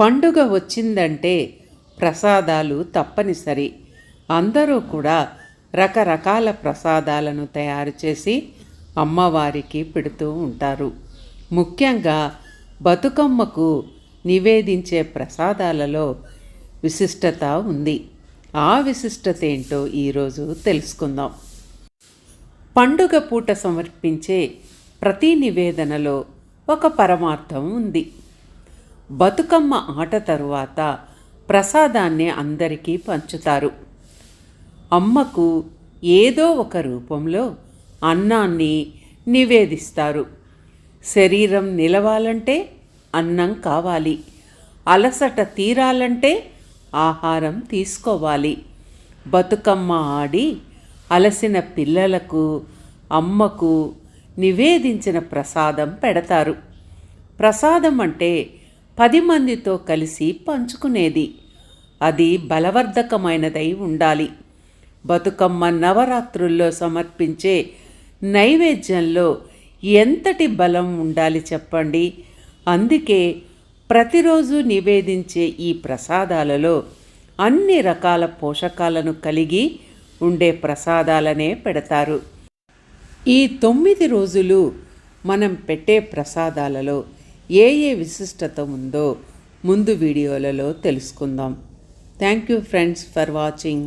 పండుగ వచ్చిందంటే ప్రసాదాలు తప్పనిసరి. అందరూ కూడా రకరకాల ప్రసాదాలను తయారు చేసి అమ్మవారికి పెడుతూ ఉంటారు. ముఖ్యంగా బతుకమ్మకు నివేదించే ప్రసాదాలలో విశిష్టత ఉంది. ఆ విశిష్టత ఏంటో ఈరోజు తెలుసుకుందాం. పండుగ పూట సమర్పించే ప్రతి నివేదనలో ఒక పరమార్థం ఉంది. బతుకమ్మ ఆట తరువాత ప్రసాదాన్ని అందరికీ పంచుతారు. అమ్మకు ఏదో ఒక రూపంలో అన్నాన్ని నివేదిస్తారు. శరీరం నిలవాలంటే అన్నం కావాలి. అలసట తీరాలంటే ఆహారం తీసుకోవాలి. బతుకమ్మ ఆడి అలసిన పిల్లలకు అమ్మకు నివేదించిన ప్రసాదం పెడతారు. ప్రసాదం అంటే పది మందితో కలిసి పంచుకునేది. అది బలవర్ధకమైనదై ఉండాలి. బతుకమ్మ నవరాత్రుల్లో సమర్పించే నైవేద్యంలో ఎంతటి బలం ఉండాలి చెప్పండి? అందుకే ప్రతిరోజు నివేదించే ఈ ప్రసాదాలలో అన్ని రకాల పోషకాలను కలిగి ఉండే ప్రసాదాలనే పెడతారు. ఈ తొమ్మిది రోజులు మనం పెట్టే ప్రసాదాలలో ఏ ఏ విశిష్టత ఉందో ముందు వీడియోలలో తెలుసుకుందాం. Thank you friends for watching